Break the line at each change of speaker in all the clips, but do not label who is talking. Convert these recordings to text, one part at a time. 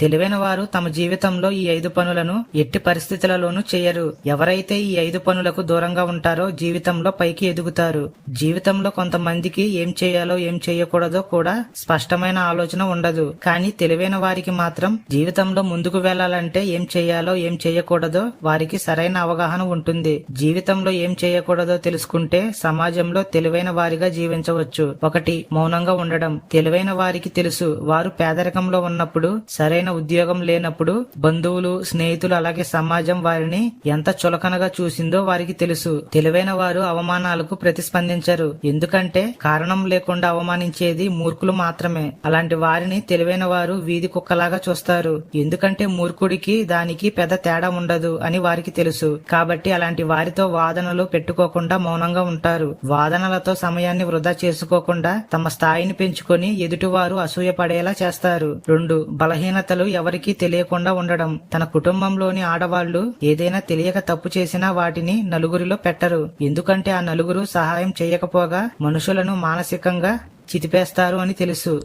తెలివైన వారు తమ జీవితంలో ఈ ఐదు పనులను ఎట్టి పరిస్థితులలోనూ చేయరు. ఎవరైతే ఈ ఐదు పనులకు దూరంగా ఉంటారో జీవితంలో పైకి ఎదుగుతారు. జీవితంలో కొంతమందికి ఏం చేయాలో ఏం చేయకూడదో కూడా స్పష్టమైన ఆలోచన ఉండదు. కానీ తెలివైన వారికి మాత్రం జీవితంలో ముందుకు వెళ్ళాలంటే ఏం చేయాలో ఏం చేయకూడదో వారికి సరైన అవగాహన ఉంటుంది. జీవితంలో ఏం చేయకూడదో తెలుసుకుంటే సమాజంలో తెలివైన వారిగా జీవించవచ్చు. ఒకటి మౌనంగా ఉండడం. తెలివైన వారికి తెలుసు. వారు పేదరికంలో ఉన్నప్పుడు సరైన ఉద్యోగం లేనప్పుడు బంధువులు స్నేహితులు అలాగే సమాజం వారిని ఎంత చులకనగా చూసిందో వారికి తెలుసు. తెలివైన వారు అవమానాలకు ప్రతిస్పందించరు. ఎందుకంటే కారణం లేకుండా అవమానించేది మూర్ఖులు మాత్రమే. అలాంటి వారిని తెలివైన వారు వీధి కుక్కలాగా చూస్తారు. ఎందుకంటే మూర్ఖుడికి దానికి పెద్ద తేడా ఉండదు అని వారికి తెలుసు. కాబట్టి అలాంటి వారితో వాదనలు పెట్టుకోకుండా మౌనంగా ఉంటారు. వాదనలతో సమయాన్ని వృధా చేసుకోకుండా తమ స్థాయిని పెంచుకొని ఎదుటివారు అసూయ పడేలా చేస్తారు. రెండు బలహీనతలు ఎవరికీ తెలియకుండా ఉండడం. తన కుటుంబంలోని ఆడవాళ్ళు ఏదైనా తెలియక తప్పు చేసినా వాటిని నలుగురిలో పెట్టరు. ఎందుకంటే ఆ నలుగురు సహాయం చేయకపోగా మనుషులను మానసికంగా చితిపేస్తారు అని తెలుసు.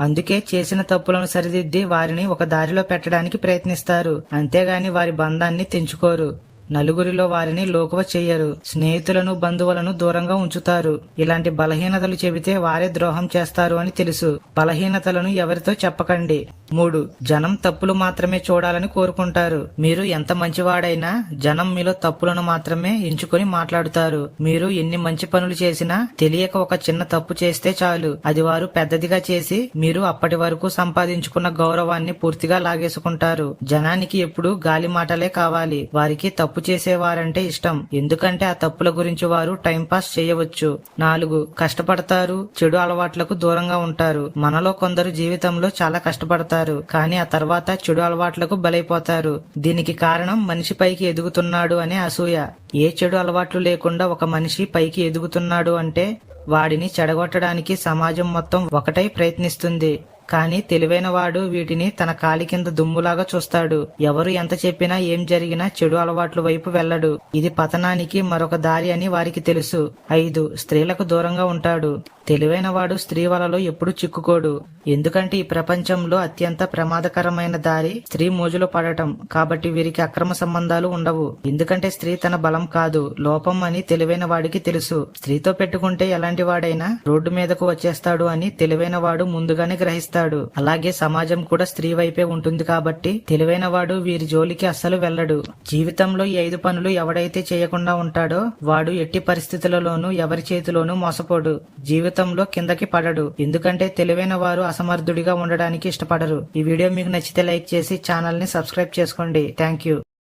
అందుకే చేసిన తప్పులను సరిదిద్ది వారిని ఒక దారిలో పెట్టడానికి ప్రయత్నిస్తారు. అంతేగాని వారి బంధాన్ని తెంచుకోరు. నలుగురిలో వారిని లోకువ చెయ్యరు స్నేహితులను బంధువులను దూరంగా ఉంచుతారు. ఇలాంటి బలహీనతలు చెబితే వారే ద్రోహం చేస్తారు అని తెలుసు. బలహీనతలను ఎవరితో చెప్పకండి. మూడు జనం తప్పులు మాత్రమే చూడాలని కోరుకుంటారు. మీరు ఎంత మంచివాడైనా జనం మీలో తప్పులను మాత్రమే ఎంచుకొని మాట్లాడుతారు. మీరు ఎన్ని మంచి పనులు చేసినా తెలియక ఒక చిన్న తప్పు చేస్తే చాలు. అది వారు పెద్దదిగా చేసి మీరు అప్పటి వరకు సంపాదించుకున్న గౌరవాన్ని పూర్తిగా లాగేసుకుంటారు. జనానికి ఎప్పుడు గాలి మాటలే కావాలి. వారికి తప్పు చేసేవారంటే ఇష్టం. ఎందుకంటే ఆ తప్పుల గురించి వారు టైంపాస్ చేయవచ్చు. నాలుగు కష్టపడతారు చెడు అలవాట్లకు దూరంగా ఉంటారు. మనలో కొందరు జీవితంలో చాలా కష్టపడతారు. కానీ ఆ తర్వాత చెడు అలవాట్లకు బలైపోతారు. దీనికి కారణం మనిషి పైకి ఎదుగుతున్నాడు అనే అసూయ. ఏ చెడు అలవాట్లు లేకుండా ఒక మనిషి పైకి ఎదుగుతున్నాడు అంటే వాడిని చెడగొట్టడానికి సమాజం మొత్తం ఒకటై ప్రయత్నిస్తుంది. కానీ తెలివైన వాడు వీటిని తన కాలి కింద దుమ్ములాగా చూస్తాడు. ఎవరు ఎంత చెప్పినా ఏం జరిగినా చెడు అలవాట్ల వైపు వెళ్ళడు. ఇది పతనానికి మరొక దారి అని వారికి తెలుసు. ఐదు స్త్రీలకు దూరంగా ఉంటాడు. తెలివైన వాడు స్త్రీ వలలో ఎప్పుడు చిక్కుకోడు. ఎందుకంటే ఈ ప్రపంచంలో అత్యంత ప్రమాదకరమైన దారి స్త్రీ మోజులో పడటం. కాబట్టి వీరికి అక్రమ సంబంధాలు ఉండవు. ఎందుకంటే స్త్రీ తన బలం కాదు లోపం అని తెలివైన వాడికి తెలుసు. స్త్రీతో పెట్టుకుంటే ఎలాంటి వాడైనా రోడ్డు మీదకు వచ్చేస్తాడు అని తెలివైన వాడు ముందుగానే గ్రహిస్తాడు. అలాగే సమాజం కూడా స్త్రీ వైపే ఉంటుంది కాబట్టి తెలివైన వాడు వీరి జోలికి అస్సలు వెళ్ళడు. జీవితంలో ఈ ఐదు పనులు ఎవడైతే చేయకుండా ఉంటాడో వాడు ఎట్టి పరిస్థితులలోనూ ఎవరి చేతిలోనూ మోసపోడు. జీవిత జీవితంలో కిందకి పడడు. ఎందుకంటే తెలివైన వారు అసమర్థుడిగా ఉండడానికి ఇష్టపడరు. ఈ వీడియో మీకు నచ్చితే లైక్ చేసి ఛానల్ని సబ్స్క్రైబ్ చేసుకోండి. Thank you.